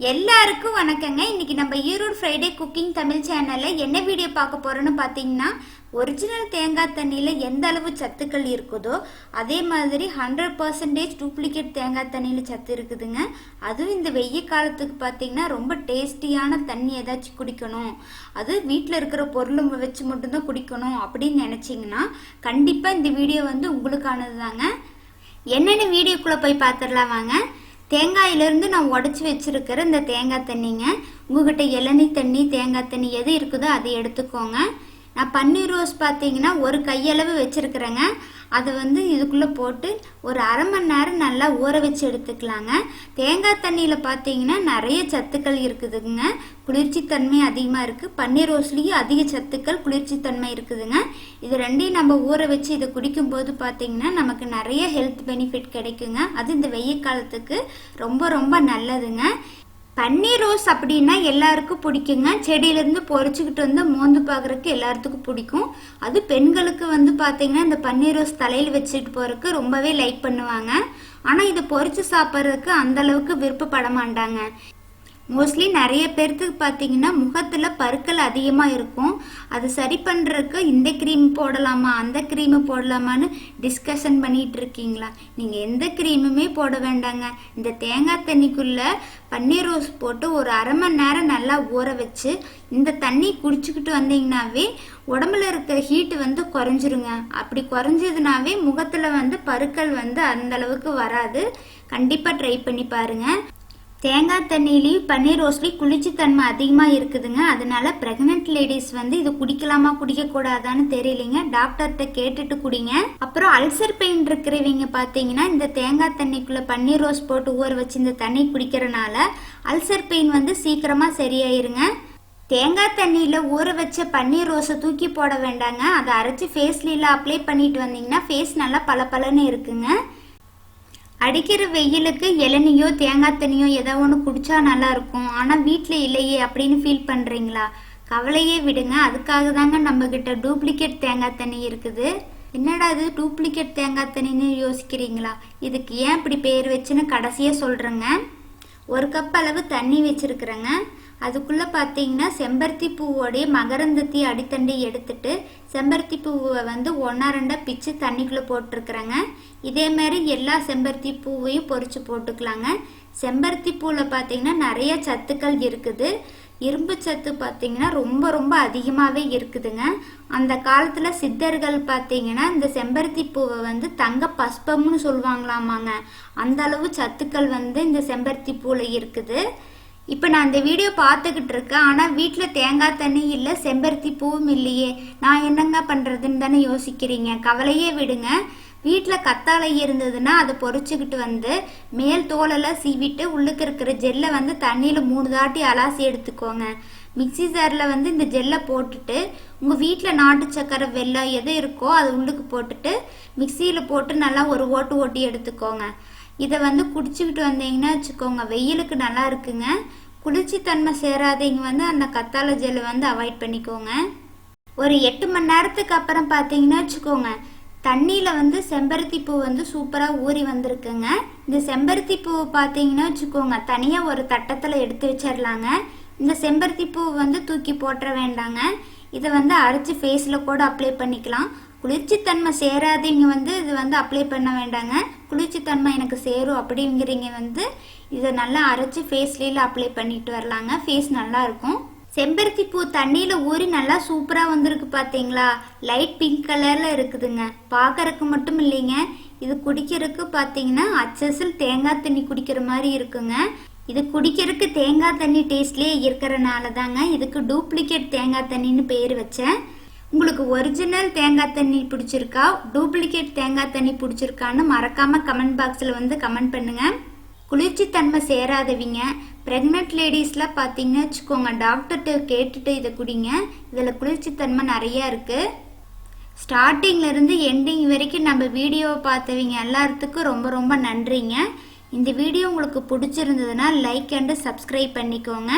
எல்லாருக்கும் வணக்கங்க. இன்னைக்கு நம்ம ஈரோடு ஃப்ரைடே குக்கிங் தமிழ் சேனலில் என்ன வீடியோ பார்க்க போகிறோன்னு பார்த்தீங்கன்னா ஒரிஜினல் தேங்காய் தண்ணியில் எந்த அளவு சத்துக்கள் இருக்குதோ அதே மாதிரி ஹண்ட்ரட் பர்சன்டேஜ் டூப்ளிகேட் தேங்காய் தண்ணியில் சத்து இருக்குதுங்க. அதுவும் இந்த வெய்ய காலத்துக்கு பார்த்தீங்கன்னா ரொம்ப டேஸ்டியான தண்ணி ஏதாச்சும் குடிக்கணும். அது வீட்டில் இருக்கிற பொருளும் வச்சு மட்டும்தான் குடிக்கணும் அப்படின்னு நினச்சிங்கன்னா கண்டிப்பாக இந்த வீடியோ வந்து உங்களுக்கானது தாங்க என்னென்ன வீடியோக்குள்ளே போய் பார்த்துடலாம் வாங்க. தேங்காயிலிருந்து நான் உடச்சி வச்சுருக்கிற இந்த தேங்காய் தண்ணிங்க உங்ககிட்ட இளநீ தண்ணி தேங்காய் தண்ணி எது இருக்குதோ அதை எடுத்துக்கோங்க. நான் பன்னீர் ரோஸ் பார்த்தீங்கன்னா ஒரு கையளவு வச்சுருக்குறேங்க. அதை வந்து இதுக்குள்ளே போட்டு ஒரு அரை மணி நேரம் நல்லா ஊற வச்சு எடுத்துக்கலாங்க. தேங்காய் தண்ணியில் பார்த்தீங்கன்னா நிறைய சத்துக்கள் இருக்குதுங்க. குளிர்ச்சி தன்மை அதிகமாக இருக்குது பன்னீர் ரோஸ்லேயும் அதிக சத்துக்கள் குளிர்ச்சி தன்மை இருக்குதுங்க. இது ரெண்டையும் நம்ம ஊற வச்சு இதை குடிக்கும்போது பார்த்தீங்கன்னா நமக்கு நிறைய ஹெல்த் பெனிஃபிட் கிடைக்குங்க. அது இந்த வெயில் காலத்துக்கு ரொம்ப ரொம்ப நல்லதுங்க. பன்னீர் ரோஸ் அப்படின்னா எல்லாருக்கும் பிடிக்குங்க. செடியிலேருந்து பொறிச்சிக்கிட்டு வந்து மோந்து பார்க்குறதுக்கு எல்லாத்துக்கும் பிடிக்கும். அது பெண்களுக்கு வந்து பார்த்தீங்கன்னா இந்த பன்னீர் ரோஸ் தலையில் வச்சுட்டு போகிறதுக்கு ரொம்பவே லைக் பண்ணுவாங்க. ஆனால் இதை பொறிச்சு சாப்பிட்றதுக்கு அந்தளவுக்கு விருப்பப்பட மாட்டாங்க. மோஸ்ட்லி நிறைய பேர்த்துக்கு பார்த்தீங்கன்னா முகத்தில் பருக்கள் அதிகமாக இருக்கும். அது சரி பண்ணுறதுக்கு இந்த க்ரீம் போடலாமா அந்த க்ரீமு போடலாமான்னு டிஸ்கஷன் பண்ணிகிட்டு இருக்கீங்களா நீங்கள் எந்த க்ரீமுமே போட வேண்டாங்க. இந்த தேங்காய் தண்ணிக்குள்ளே பன்னீர் ரோஸ் போட்டு ஒரு அரை மணி நேரம் நல்லா ஊற வச்சு இந்த தண்ணி குடிச்சுக்கிட்டு வந்தீங்கன்னாவே உடம்புல இருக்கிற ஹீட்டு வந்து குறைஞ்சிருங்க. அப்படி குறைஞ்சதுனாவே முகத்தில் வந்து பருக்கள் வந்து அந்தளவுக்கு வராது. கண்டிப்பாக ட்ரை பண்ணி பாருங்கள் தேங்காய் தண்ணியிலையும் பன்னீர் ரோஸ்லேயும் குளிர்ச்சி தன்மை அதிகமாக இருக்குதுங்க. அதனால பிரெக்னென்ட் லேடிஸ் வந்து இது குடிக்கலாமா குடிக்கக்கூடாதான்னு தெரியலைங்க. டாக்டர்கிட்ட கேட்டுட்டு குடிங்க. அப்புறம் அல்சர் பெயின் இருக்கிறவங்க பார்த்தீங்கன்னா இந்த தேங்காய் தண்ணிக்குள்ளே பன்னீர் ரோஸ் போட்டு ஊற வச்சு இந்த தண்ணி குடிக்கிறனால அல்சர் பெயின் வந்து சீக்கிரமாக சரியாயிருங்க. தேங்காய் தண்ணியில் ஊற வச்ச பன்னீர் ரோஸை தூக்கி போட வேண்டாங்க. அதை அரைச்சி ஃபேஸ்லாம் அப்ளை பண்ணிட்டு வந்தீங்கன்னா ஃபேஸ் நல்லா பளபளன்னு இருக்குங்க. அடிக்கிற வெயிலுக்கு இளநியோ தேங்காய் தண்ணியோ ஏதோ ஒன்று குடிச்சா நல்லா இருக்கும் ஆனால் வீட்டில் இல்லையே அப்படின்னு ஃபீல் பண்ணுறீங்களா கவலையே விடுங்க. அதுக்காக தாங்க நம்மக்கிட்ட டூப்ளிகேட் தேங்காய் தண்ணி இருக்குது. என்னடா இது டூப்ளிகேட் தேங்காய் தண்ணின்னு யோசிக்கிறீங்களா? இதுக்கு ஏன் இப்படி பேர் வச்சுன்னு கடைசியாக சொல்கிறேங்க ஒரு கப் அளவு தண்ணி வச்சுருக்குறேங்க. அதுக்குள்ளே பார்த்தீங்கன்னா செம்பருத்தி பூவோடைய மகரந்தத்தி அடித்தண்டி எடுத்துட்டு செம்பருத்தி பூவை வந்து ஒன்றா ரெண்டாக பிச்சு தண்ணிக்குள்ளே போட்டிருக்கிறேங்க. இதே மாதிரி எல்லா செம்பருத்தி பூவையும் பொறிச்சு போட்டுக்கலாங்க. செம்பருத்தி பூவில் பார்த்தீங்கன்னா நிறைய சத்துக்கள் இருக்குது. இரும்பு சத்து பார்த்தீங்கன்னா ரொம்ப ரொம்ப அதிகமாகவே இருக்குதுங்க. அந்த காலத்தில் சித்தர்கள் பார்த்தீங்கன்னா இந்த செம்பருத்தி பூவை வந்து தங்க பஸ்பம்னு சொல்லுவாங்களாமாங்க. அந்த அளவு சத்துக்கள் வந்து இந்த செம்பருத்தி பூவில் இருக்குது. இப்போ நான் இந்த வீடியோ பார்த்துக்கிட்டு இருக்கேன். ஆனால் வீட்டில் தேங்காய் தண்ணி இல்லை செம்பருத்தி பூவும் இல்லையே. நான் என்னங்க பண்ணுறதுன்னு தானே யோசிக்கிறீங்க. கவலையே விடுங்க. வீட்டில் கத்தாழை இருந்ததுன்னா அதை பொறிச்சுக்கிட்டு வந்து மேல் தோலெல்லாம் சீவிட்டு உள்ளுக்கு இருக்கிற ஜெல்லை வந்து தண்ணியில் மூணு தாட்டி அலாசி எடுத்துக்கோங்க. மிக்சி ஜாரில் வந்து இந்த ஜெல்லை போட்டுட்டு உங்கள் வீட்டில் நாட்டு சக்கரை வெள்ளம் எது இருக்கோ அது உள்ளுக்கு போட்டுட்டு மிக்சியில் போட்டு நல்லா ஒரு ஓட்டு ஓட்டி எடுத்துக்கோங்க. இதை வந்து குடிச்சுக்கிட்டு வந்தீங்கன்னா வச்சுக்கோங்க. வெயிலுக்கு நல்லா இருக்குங்க. குளிர்ச்சி தன்மை சேராதீங்க வந்து அந்த கத்தாழ ஜெல்லை வந்து அவாய்ட் பண்ணிக்கோங்க. ஒரு எட்டு மணி நேரத்துக்கு அப்புறம் பார்த்தீங்கன்னா வச்சுக்கோங்க. தண்ணியில் வந்து செம்பருத்தி பூ வந்து சூப்பராக ஊறி வந்திருக்குங்க. இந்த செம்பருத்தி பூ பார்த்தீங்கன்னா வச்சுக்கோங்க. தனியாக ஒரு தட்டத்தில் எடுத்து வச்சிடலாங்க இந்த செம்பருத்தி பூ வந்து தூக்கி போட்டுற வேண்டாங்க. இதை வந்து அரைச்சி ஃபேஸில் கூட அப்ளை பண்ணிக்கலாம். குளிர்ச்சித்தன்மை சேராதீங்க வந்து இது வந்து அப்ளை பண்ண வேண்டாங்க. குளிர்ச்சித்தன்மை எனக்கு சேரும் அப்படிங்கிறீங்க வந்து இதை நல்லா அரைச்சி ஃபேஸ்லேயே அப்ளை பண்ணிட்டு வரலாங்க. ஃபேஸ் நல்லா இருக்கும். செம்பருத்தி பூ தண்ணியில் ஊறி நல்லா சூப்பராக வந்திருக்கு பார்த்தீங்களா லைட் பிங்க் கலரில் இருக்குதுங்க. பார்க்கறக்கு மட்டும் இல்லைங்க. இது குடிக்கிறதுக்கு பார்த்தீங்கன்னா அச்சசில் தேங்காய் தண்ணி குடிக்கிற மாதிரி இருக்குங்க. இது குடிக்கிறதுக்கு தேங்காய் தண்ணி டேஸ்ட்லேயே இருக்கிறனால தாங்க இதுக்கு டூப்ளிகேட் தேங்காய் தண்ணின்னு பேர் வச்சேன். உங்களுக்கு ஒரிஜினல் தேங்காய் தண்ணி பிடிச்சிருக்கா டூப்ளிகேட் தேங்காய் தண்ணி பிடிச்சிருக்கான்னு மறக்காம கமெண்ட் பாக்ஸில் வந்து கமெண்ட் பண்ணுங்க. குளிர்ச்சி தன்மை சேராதவிங்க. ப்ரெக்னென்ட் லேடிஸ்லாம் பார்த்தீங்கன்னு வச்சுக்கோங்க டாக்டர்கிட்ட கேட்டுட்டு இதை குடிங்க. இதில் குளிர்ச்சித்தன்மை நிறையா இருக்குது ஸ்டார்டிங்லேருந்து எண்டிங் வரைக்கும் நம்ம வீடியோவை பார்த்தவங்க. எல்லாத்துக்கும் ரொம்ப ரொம்ப நன்றிங்க. இந்த வீடியோ உங்களுக்கு பிடிச்சிருந்ததுன்னா லைக் அண்டு சப்ஸ்கிரைப் பண்ணிக்கோங்க.